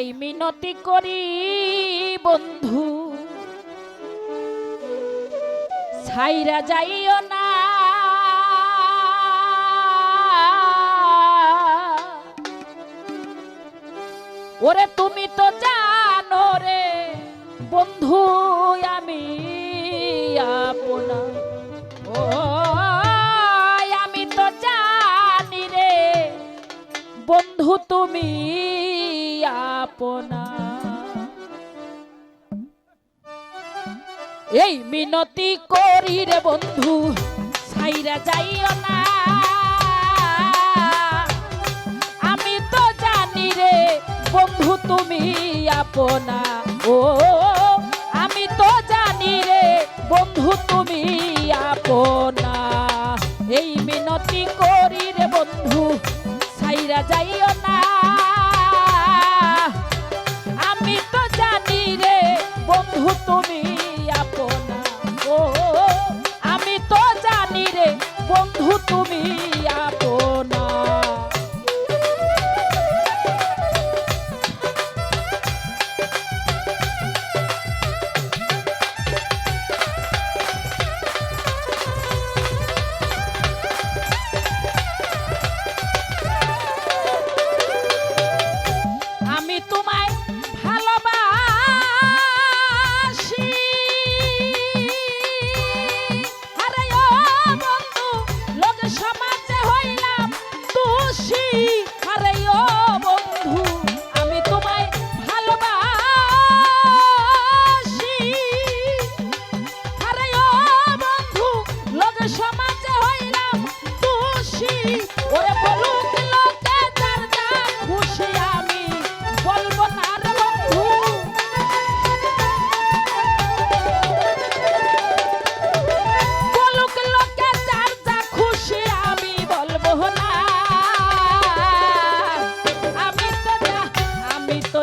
এই মিনতি করি, বন্ধু। ছাইরা যাইও না। ওরে তুমি তো জানো রে, বন্ধু, আমি আপনা। ও আমি তো জানি রে, বন্ধু তুমি আপনা। এই মিনতি করি রে বন্ধু, ছাইরা যাইও না। আমি তো জানি রে বন্ধু, তুমি আপনা। ও, আমি তো জানি রে বন্ধু, তুমি আপনা। এই মিনতি করি রে বন্ধু, ছাইরা যাইও না। জানি রে বন্ধু তুমি।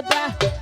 আমি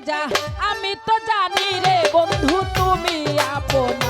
যা আমি তো জানি রে বন্ধু তুমি আপন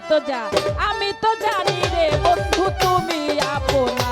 তো যা আমি তো জানি রে বন্ধু তুমি আপনা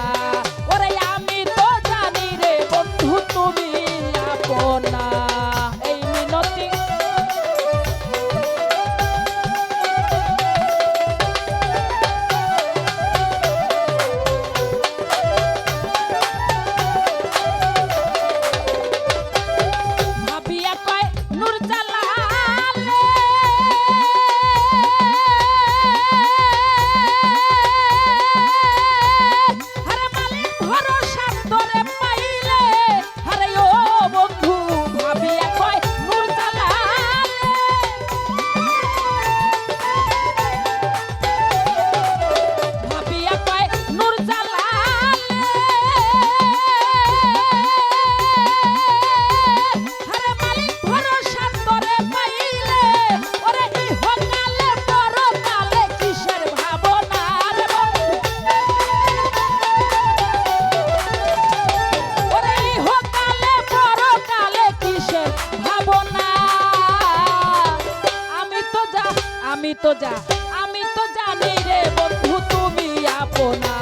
তো যা। আমি তো জানি রে বন্ধু, তুমি আপনা।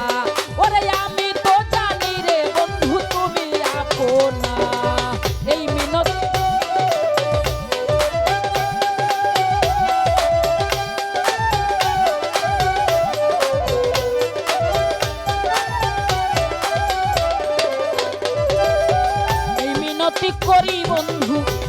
ওরে, আমি তো জানি রে বন্ধু, তুমি আপনা। এই মিনত। এই মিনতি করি বন্ধু।